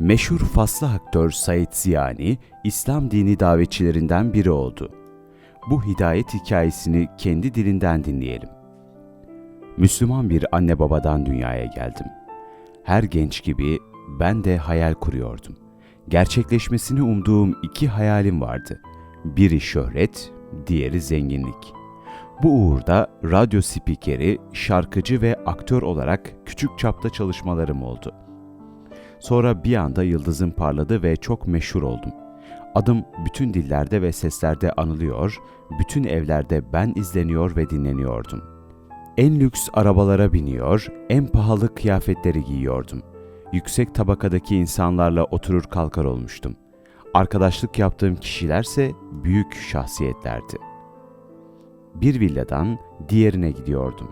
Meşhur Faslı aktör Said Ziyani, İslam dini davetçilerinden biri oldu. Bu hidayet hikayesini kendi dilinden dinleyelim. Müslüman bir anne babadan dünyaya geldim. Her genç gibi ben de hayal kuruyordum. Gerçekleşmesini umduğum iki hayalim vardı. Biri şöhret, diğeri zenginlik. Bu uğurda radyo spikeri, şarkıcı ve aktör olarak küçük çapta çalışmalarım oldu. Sonra bir anda yıldızım parladı ve çok meşhur oldum. Adım bütün dillerde ve seslerde anılıyor, bütün evlerde ben izleniyor ve dinleniyordum. En lüks arabalara biniyor, en pahalı kıyafetleri giyiyordum. Yüksek tabakadaki insanlarla oturur kalkar olmuştum. Arkadaşlık yaptığım kişilerse büyük şahsiyetlerdi. Bir villadan diğerine gidiyordum.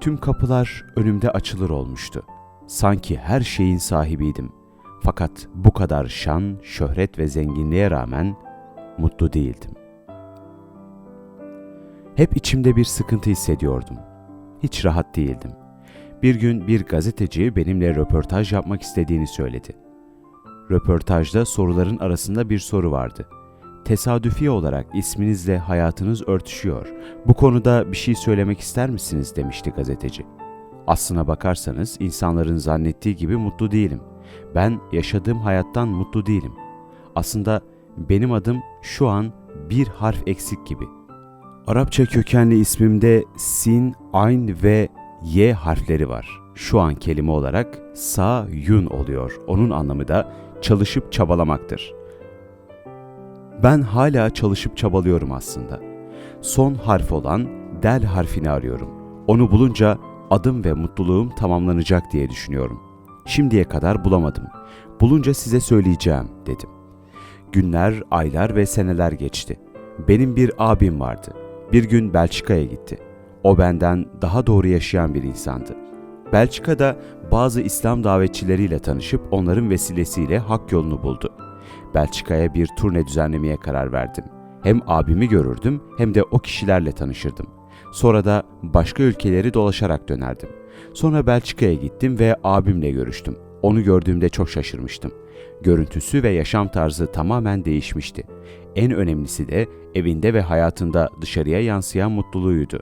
Tüm kapılar önümde açılır olmuştu. Sanki her şeyin sahibiydim. Fakat bu kadar şan, şöhret ve zenginliğe rağmen mutlu değildim. Hep içimde bir sıkıntı hissediyordum. Hiç rahat değildim. Bir gün bir gazeteci benimle röportaj yapmak istediğini söyledi. Röportajda soruların arasında bir soru vardı. Tesadüfi olarak isminizle hayatınız örtüşüyor. Bu konuda bir şey söylemek ister misiniz demişti gazeteci. Aslına bakarsanız insanların zannettiği gibi mutlu değilim. Ben yaşadığım hayattan mutlu değilim. Aslında benim adım şu an bir harf eksik gibi. Arapça kökenli ismimde sin, ayn ve y harfleri var. Şu an kelime olarak sa yun oluyor. Onun anlamı da çalışıp çabalamaktır. Ben hala çalışıp çabalıyorum aslında. Son harf olan del harfini arıyorum. Onu bulunca adım ve mutluluğum tamamlanacak diye düşünüyorum. Şimdiye kadar bulamadım. Bulunca size söyleyeceğim dedim. Günler, aylar ve seneler geçti. Benim bir abim vardı. Bir gün Belçika'ya gitti. O benden daha doğru yaşayan bir insandı. Belçika'da bazı İslam davetçileriyle tanışıp onların vesilesiyle hak yolunu buldu. Belçika'ya bir turne düzenlemeye karar verdim. Hem abimi görürdüm hem de o kişilerle tanışırdım. Sonra da başka ülkeleri dolaşarak dönerdim. Sonra Belçika'ya gittim ve abimle görüştüm. Onu gördüğümde çok şaşırmıştım. Görüntüsü ve yaşam tarzı tamamen değişmişti. En önemlisi de evinde ve hayatında dışarıya yansıyan mutluluğuydu.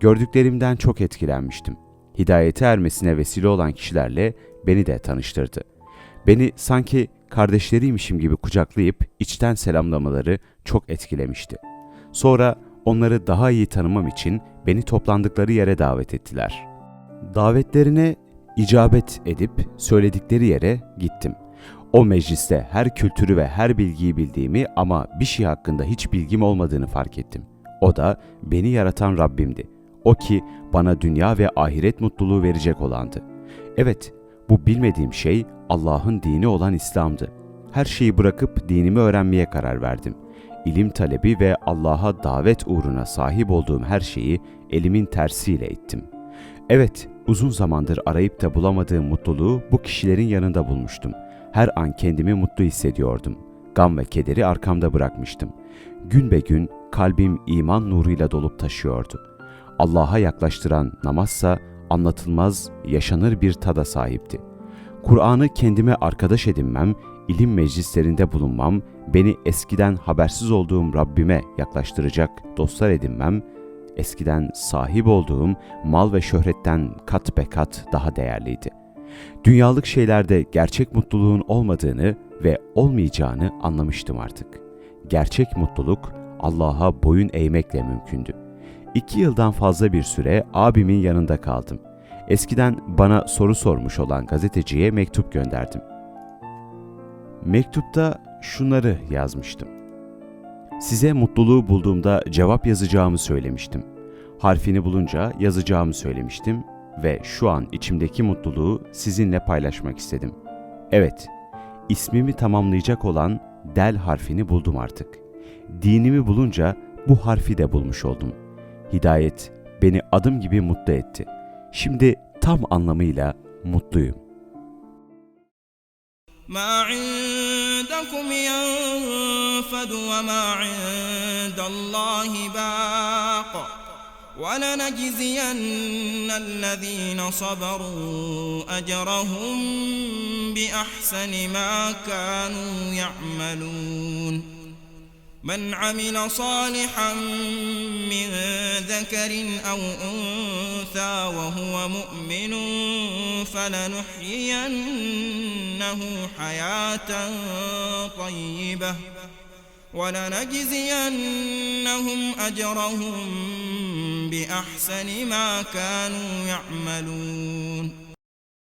Gördüklerimden çok etkilenmiştim. Hidayete ermesine vesile olan kişilerle beni de tanıştırdı. Beni sanki kardeşleriymişim gibi kucaklayıp içten selamlamaları çok etkilemişti. Sonra onları daha iyi tanımam için beni toplandıkları yere davet ettiler. Davetlerine icabet edip söyledikleri yere gittim. O mecliste her kültürü ve her bilgiyi bildiğimi ama bir şey hakkında hiç bilgim olmadığını fark ettim. O da beni yaratan Rabbimdi. O ki bana dünya ve ahiret mutluluğu verecek olandı. Evet, bu bilmediğim şey Allah'ın dini olan İslam'dı. Her şeyi bırakıp dinimi öğrenmeye karar verdim. İlim talebi ve Allah'a davet uğruna sahip olduğum her şeyi elimin tersiyle ittim. Evet, uzun zamandır arayıp da bulamadığım mutluluğu bu kişilerin yanında bulmuştum. Her an kendimi mutlu hissediyordum. Gam ve kederi arkamda bırakmıştım. Gün be gün kalbim iman nuruyla dolup taşıyordu. Allah'a yaklaştıran namazsa anlatılmaz, yaşanır bir tada sahipti. Kur'an'ı kendime arkadaş edinmem, ilim meclislerinde bulunmam, beni eskiden habersiz olduğum Rabbime yaklaştıracak dostlar edinmem, eskiden sahip olduğum mal ve şöhretten kat be kat daha değerliydi. Dünyalık şeylerde gerçek mutluluğun olmadığını ve olmayacağını anlamıştım artık. Gerçek mutluluk Allah'a boyun eğmekle mümkündü. İki yıldan fazla bir süre abimin yanında kaldım. Eskiden bana soru sormuş olan gazeteciye mektup gönderdim. Mektupta şunları yazmıştım. Size mutluluğu bulduğumda cevap yazacağımı söylemiştim. Harfini bulunca yazacağımı söylemiştim ve şu an içimdeki mutluluğu sizinle paylaşmak istedim. Evet, ismimi tamamlayacak olan del harfini buldum artık. Dinimi bulunca bu harfi de bulmuş oldum. Hidayet beni adım gibi mutlu etti. Şimdi tam anlamıyla mutluyum. ما عندكم ينفد وما عند الله باق ولنجزين الذين صبروا أجرهم بأحسن ما كانوا يعملون من عمل صالحا من ذكر أو أنثى وهو مؤمن فلنحيينه حياة طيبة ولنجزينهم أجرهم بأحسن ما كانوا يعملون